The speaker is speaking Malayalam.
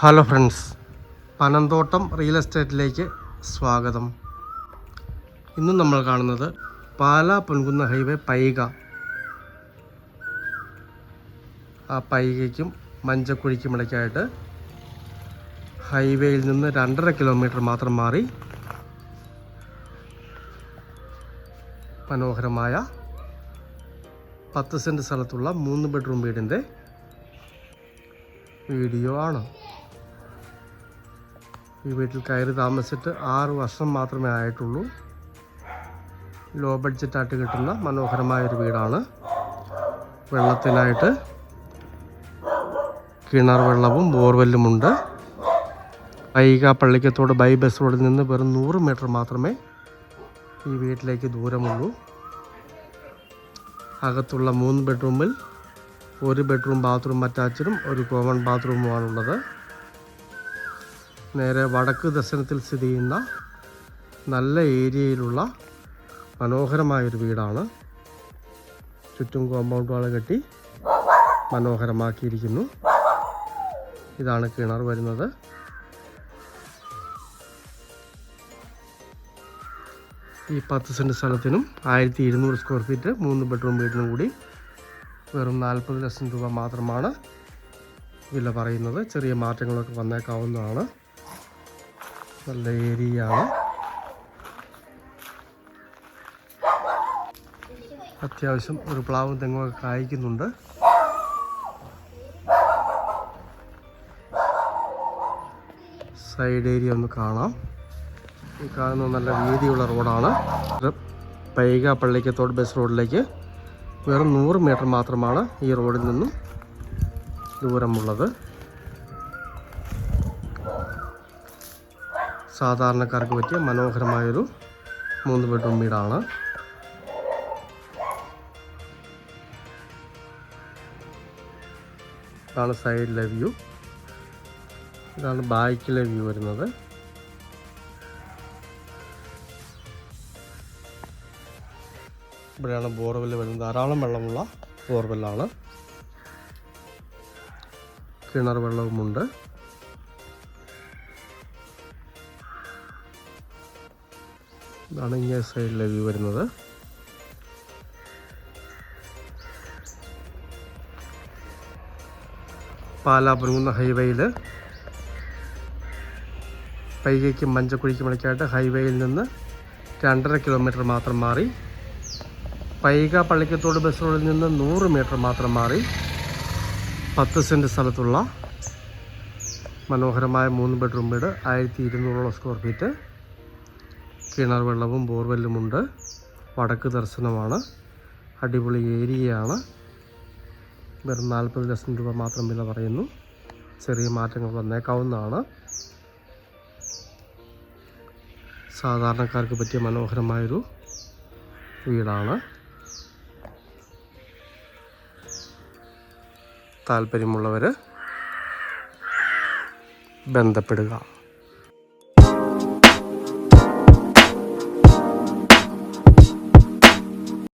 ഹലോ ഫ്രണ്ട്സ് പനന്തോട്ടം റിയൽ എസ്റ്റേറ്റിലേക്ക് സ്വാഗതം. ഇന്ന് നമ്മൾ കാണുന്നത് പാലാ പൊൻകുന്ന ഹൈവേ പൈക. ആ പൈകയ്ക്കും മഞ്ചക്കുഴിക്കും ഇടയ്ക്കായിട്ട് ഹൈവേയിൽ നിന്ന് രണ്ടര കിലോമീറ്റർ മാത്രം മാറി മനോഹരമായ പത്ത് സെന്റ് സ്ഥലത്തുള്ള മൂന്ന് ബെഡ്റൂം വീടിന്റെ വീഡിയോ ആണ്. ഈ വീട്ടിൽ കയറി താമസിച്ചിട്ട് ആറ് വർഷം മാത്രമേ ആയിട്ടുള്ളൂ. ലോ ബഡ്ജറ്റായിട്ട് കിട്ടുന്ന മനോഹരമായൊരു വീടാണ്. വെള്ളത്തിനായിട്ട് കിണർ വെള്ളവും ബോർവെല്ലുമുണ്ട്. വൈക പള്ളിക്കത്തോട് ബൈ ബസ് റോഡിൽ നിന്ന് വെറും നൂറ് മീറ്റർ മാത്രമേ ഈ വീട്ടിലേക്ക് ദൂരമുള്ളൂ. അകത്തുള്ള മൂന്ന് ബെഡ്റൂമിൽ ഒരു ബെഡ്റൂം ബാത്റൂം അറ്റാച്ചഡും ഒരു കോമൺ ബാത്റൂമുമാണുള്ളത്. നേരെ വടക്ക് ദർശനത്തിൽ സ്ഥിതി ചെയ്യുന്ന നല്ല ഏരിയയിലുള്ള മനോഹരമായൊരു വീടാണ്. ചുറ്റും കോമ്പൗണ്ട് വാൾ കെട്ടി മനോഹരമാക്കിയിരിക്കുന്നു. ഇതാണ് കിണർ വരുന്നത്. ഈ പത്ത് സെന്റ് സ്ഥലത്തിനും ആയിരത്തി ഇരുന്നൂറ് സ്ക്വയർ ഫീറ്റ് മൂന്ന് ബെഡ്റൂം വീടിനും കൂടി വെറും നാൽപ്പത് ലക്ഷം രൂപ മാത്രമാണ് വില പറയുന്നത്. ചെറിയ മാറ്റങ്ങളൊക്കെ വന്നേക്കാവുന്നതാണ്. നല്ല ഏരിയയാണ്. അത്യാവശ്യം ഒരു പ്ലാവും തെങ്ങുമൊക്കെ കായ്ക്കുന്നുണ്ട്. സൈഡ് ഏരിയ ഒന്ന് കാണാം. ഈ കാണുന്ന നല്ല വീതിയുള്ള റോഡാണ്. പൈക പള്ളിക്കത്തോട് ബസ് റോഡിലേക്ക് വെറും നൂറ് മീറ്റർ മാത്രമാണ് ഈ റോഡിൽ നിന്നും ദൂരമുള്ളത്. സാധാരണക്കാർക്ക് പറ്റിയ മനോഹരമായൊരു മൂന്ന് ബെഡ്റൂം വീടാണ്. ഇതാണ് സൈഡിലെ വ്യൂ ഇതാണ് ബാക്കിലെ വ്യൂ വരുന്നത്. ഇവിടെയാണ് ബോർവെൽ വരുന്നത്. ധാരാളം വെള്ളമുള്ള ബോർവെല്ലാണ് കിണർ വെള്ളവുമുണ്ട്. ഇതാണ് ഇങ്ങനെ സൈഡിലെ വ്യൂ വരുന്നത്. പാലാ പൊരുങ്ങുന്ന ഹൈവേയിൽ പൈകയ്ക്കും മഞ്ചക്കുഴിക്കും ഇടയ്ക്കായിട്ട് ഹൈവേയിൽ നിന്ന് രണ്ടര കിലോമീറ്റർ മാത്രം മാറി. പൈക പള്ളിക്കത്തോട് ബസ് റോഡിൽ നിന്ന് നൂറ് മീറ്റർ മാത്രം മാറി. പത്ത് സെന്റ് സ്ഥലത്തുള്ള മനോഹരമായ മൂന്ന് ബെഡ്റൂം വീട് ആയിരത്തി ഇരുന്നൂറോളം സ്ക്വയർ ഫീറ്റ്. കിണർ വെള്ളവും ബോർവെല്ലുമുണ്ട്. വടക്ക് ദർശനമാണ്. അടിപൊളി ഏരിയയാണ്. വെറും നാൽപ്പത് ലക്ഷം രൂപ മാത്രം വില പറയുന്നു. ചെറിയ മാറ്റങ്ങൾ വന്നേക്കാവുന്നതാണ്. സാധാരണക്കാർക്ക് പറ്റിയ മനോഹരമായൊരു വീടാണ്. താല്പര്യമുള്ളവർ ബന്ധപ്പെടുക.